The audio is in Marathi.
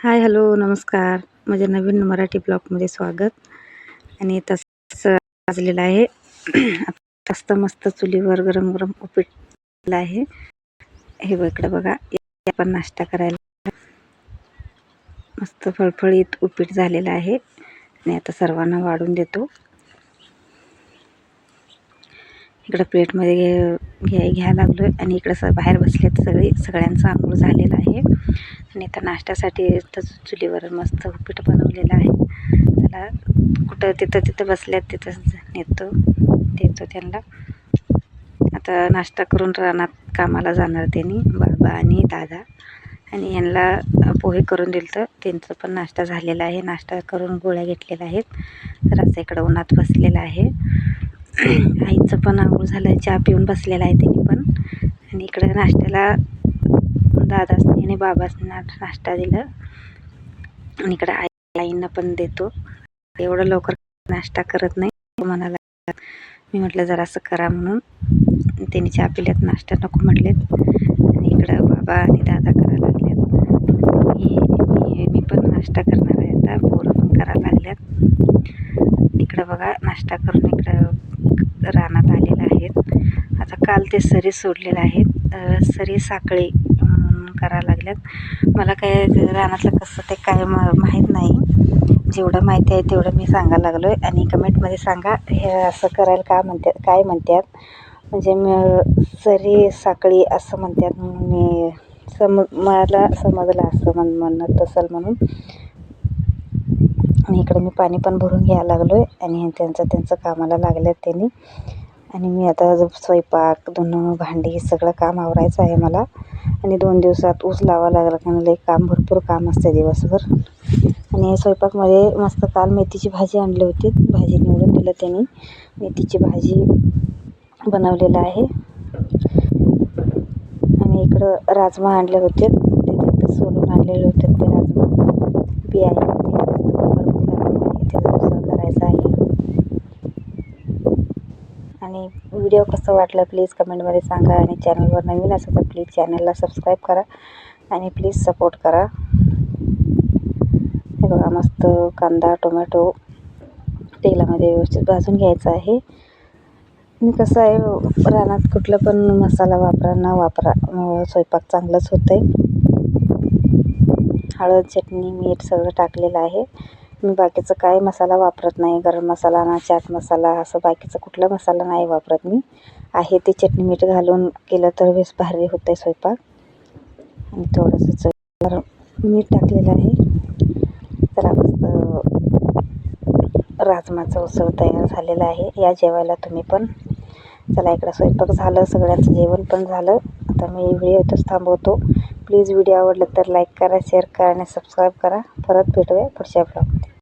हाय हॅलो नमस्कार. माझ्या नवीन मराठी ब्लॉगमध्ये स्वागत. आणि तस वाजलेलं आहे. तस्त मस्त चुलीवर गरम गरम उपीट आहे. हे इकडं बघा. आपण नाश्ता करायला. मस्त फळफळीत उपीट झालेलं आहे. आणि आता सर्वांना वाढून देतो. इकडं प्लेटमध्ये घे घ्या घ्यायला लागलो आहे आणि इकडं स बाहेर बसलेत सगळी. सगळ्यांचा आंघोळ झालेला आहे. आणि आता नाश्त्यासाठी तर चुलीवर मस्त उपीट बनवलेलं आहे. त्याला कुठं तिथं तिथं बसल्यात तिथंच नेतो देतो त्यांना. आता नाश्ता करून रानात कामाला जाणार त्यांनी बाबा आणि दादा. आणि यांना पोहे करून दिलं तर त्यांचं पण नाश्ता झालेला आहे. नाश्ता करून गोळ्या घेतलेल्या आहेत. तर असं इकडं उन्हात बसलेला आहे. आईचं पण आंघोळ झालं चहा पिऊन बसलेला आहे त्यांनी पण. आणि इकडं नाश्त्याला दादा आईने बाबासना नाश्ता दिलं. आणि इकडं आई आईंना पण देतो. एवढं लवकर नाश्ता करत नाही. म्हणाला मी म्हटलं जरासं करा म्हणून. त्यांनी चहा पिल्यात नाश्ता नको म्हटलेत. आणि इकडं बाबा आणि दादा करायला लागल्यात मी मी पण नाश्ता करणार आहे आता. पोरं पण करायला लागल्यात. इकडं बघा नाश्ता करून इकडं रानात आलेलं आहेत. आता काल ते सरी सोडलेलं आहेत. सरी साखळी करायला लागल्यात. मला काय रानातलं कसं ते काय म माहीत नाही. जेवढं माहिती आहे तेवढं मी सांगायला लागलो आहे आणि कमेंटमध्ये सांगा हे असं करायला का म्हणतात काय म्हणतात म्हणजे मी सरी साखळी असं म्हणतात म्हणून मी सम मला समजलं असं म्हण म्हणत असेल म्हणून. आणि इकडे मी पाणी पण भरून घ्यायला लागलो आहे आणि त्यांचं त्यांचं कामाला लागल्यात त्यांनी. आणि मी आता स्वयंपाक धुणं भांडी सगळं काम आवरायचं आहे मला. आणि दोन दिवसात ऊस लावा लागला कारण लई काम भरपूर काम असते दिवसभर. आणि स्वयंपाकमध्ये मस्त काल मेथीची भाजी आणली होती. भाजी निवडून दिलं त्यांनी. मेथीची भाजी बनवलेलं आहे. आणि इकडं राजमा आणले होते. ते सोलून आणलेले होते ते राजमा. बी आहे ते त्याचा करायचा आहे आणि व्हिडिओ कसं वाटलं प्लीज कमेंटमध्ये सांगा आणि चॅनलवर नवीन असेल तर प्लीज चॅनलला सबस्क्राईब करा आणि प्लीज सपोर्ट करा. हे बघा मस्त कांदा टोमॅटो तेलामध्ये व्यवस्थित भाजून घ्यायचं आहे. आणि कसं आहे रानात कुठलं पण मसाला वापरा न वापरा स्वयंपाक चांगलंच होतं आहे हळद चटणी मीठ सगळं टाकलेलं आहे. मी बाकीचं काय मसाला वापरत नाही. गरम मसाला ना चाट मसाला असं बाकीचं कुठला मसाला नाही वापरत मी. आहे ते चटणी मीठ घालून केलं तर वेस भारी होतं आहे स्वयंपाक. आणि थोडंसं च मीठ टाकलेलं आहे. तर मस्त राजमाचा उसळ तयार झालेला आहे. या जेवायला तुम्ही पण. चला इकडं स्वयंपाक झालं. सगळ्यांचं जेवण पण झालं. आता मी व्हिडिओ इथंच थांबवतो. प्लीज व्हिडिओ आवडलं तर लाईक करा शेअर करा आणि सबस्क्राईब करा. परत भेटूया पुढच्या ब्लॉगमध्ये.